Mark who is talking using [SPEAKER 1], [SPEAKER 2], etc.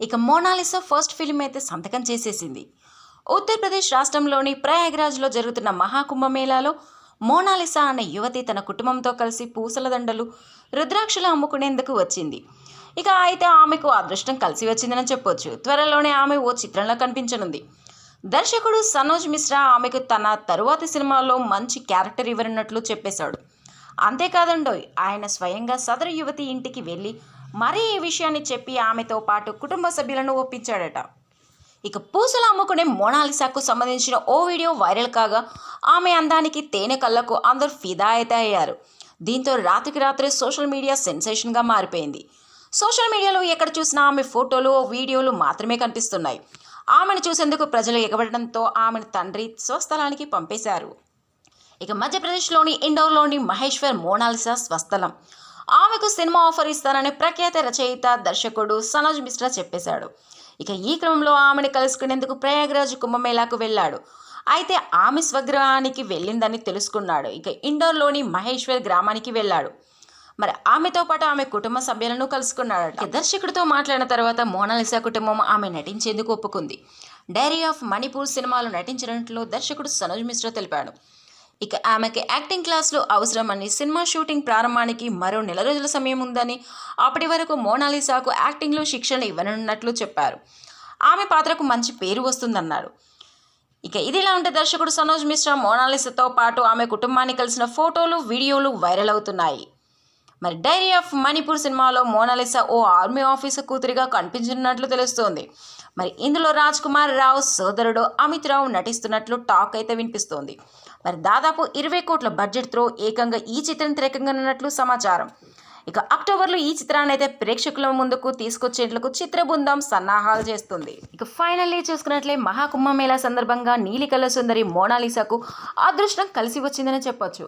[SPEAKER 1] ఇక Mona Lisa first film అయితే సంతకం చేసేసింది. ఉత్తరప్రదేశ్ రాష్ట్రంలోని ప్రయాగ్రాజ్లో జరుగుతున్న మహాకుంభమేళాలో మోనాలిసా అనే యువతి తన కుటుంబంతో కలిసి పూసల దండలు రుద్రాక్షలు అమ్ముకునేందుకు వచ్చింది. ఇక అయితే ఆమెకు అదృష్టం కలిసి వచ్చిందని చెప్పొచ్చు. త్వరలోనే ఆమె ఓ చిత్రంలో కనిపించనుంది. దర్శకుడు సనోజ్ మిశ్రా ఆమెకు తన తరువాతి సినిమాలో మంచి క్యారెక్టర్ ఇవ్వనున్నట్లు చెప్పేశాడు. అంతేకాదండోయ్ ఆయన స్వయంగా సదరు యువతి ఇంటికి వెళ్ళి మరీ ఈ విషయాన్ని చెప్పి ఆమెతో పాటు కుటుంబ సభ్యులను ఒప్పించాడట. ఇక పూసలు అమ్ముకునే మోనాలిసాకు సంబంధించిన ఓ వీడియో వైరల్ కాగా ఆమె అందానికి తేనె కళ్ళకు అందరూ ఫిదా అయితే అయ్యారు దీంతో రాత్రికి రాత్రి సోషల్ మీడియా సెన్సేషన్గా మారిపోయింది. సోషల్ మీడియాలో ఎక్కడ చూసినా ఆమె ఫోటోలు వీడియోలు మాత్రమే కనిపిస్తున్నాయి. ఆమెను చూసేందుకు ప్రజలు ఎగబడడంతో ఆమెను తండ్రి స్వస్థలానికి పంపేశారు. ఇక మధ్యప్రదేశ్లోని ఇండోర్లోని మహేశ్వర్ మోనాలిసా స్వస్థలం. ఆమెకు సినిమా ఆఫర్ ఇస్తానని ప్రఖ్యాత రచయిత దర్శకుడు సనోజ్ మిశ్రా చెప్పేశాడు. ఇక ఈ క్రమంలో ఆమెను కలుసుకునేందుకు ప్రయాగ్రాజ్ కుంభమేళాకు వెళ్ళాడు. అయితే ఆమె స్వగ్రహానికి వెళ్ళిందని తెలుసుకున్నాడు. ఇక ఇండోర్లోని మహేశ్వర్ గ్రామానికి వెళ్ళాడు. మరి ఆమెతో పాటు ఆమె కుటుంబ సభ్యులను కలుసుకున్నాడు దర్శకుడితో మాట్లాడిన తర్వాత మోనాలిసా కుటుంబం ఆమె నటించేందుకు ఒప్పుకుంది. డైరీ ఆఫ్ మణిపూర్ సినిమాలో నటించినట్లు దర్శకుడు సనోజ్ మిశ్రా తెలిపాడు. ఇక ఆమెకి యాక్టింగ్ క్లాసులు అవసరమని సినిమా షూటింగ్ ప్రారంభానికి మరో నెల రోజుల సమయం ఉందని అప్పటి వరకు మోనాలిసాకు యాక్టింగ్లో శిక్షణ ఇవ్వనున్నట్లు చెప్పారు. ఆమె పాత్రకు మంచి పేరు వస్తుందన్నారు. ఇక ఇదిలా ఉంటే దర్శకుడు సనోజ్ మిశ్రా మోనాలిసాతో పాటు ఆమె కుటుంబాన్ని కలిసిన ఫోటోలు వీడియోలు వైరల్ అవుతున్నాయి. మరి డైరీ ఆఫ్ మణిపూర్ సినిమాలో మోనాలిసా ఓ ఆర్మీ ఆఫీసర్ కూతురిగా కనిపించనున్నట్లు తెలుస్తోంది. మరి ఇందులో రాజ్ కుమార్ రావు సోదరుడు అమిత్ రావు నటిస్తున్నట్లు టాక్ అయితే వినిపిస్తోంది. మరి దాదాపు ఇరవై కోట్ల బడ్జెట్తో ఏకంగా ఈ చిత్రం తెరకెక్కనున్నట్లు సమాచారం. ఇక అక్టోబర్లో ఈ చిత్రాన్ని అయితే ప్రేక్షకుల ముందుకు తీసుకొచ్చేందుకు చిత్ర బృందం సన్నాహాలు చేస్తుంది. ఇక ఫైనల్లీ చూసుకున్నట్లే మహాకుంభమేళా సందర్భంగా నీలికల సుందరి మోనాలిసాకు అదృష్టం కలిసి వచ్చిందని చెప్పొచ్చు.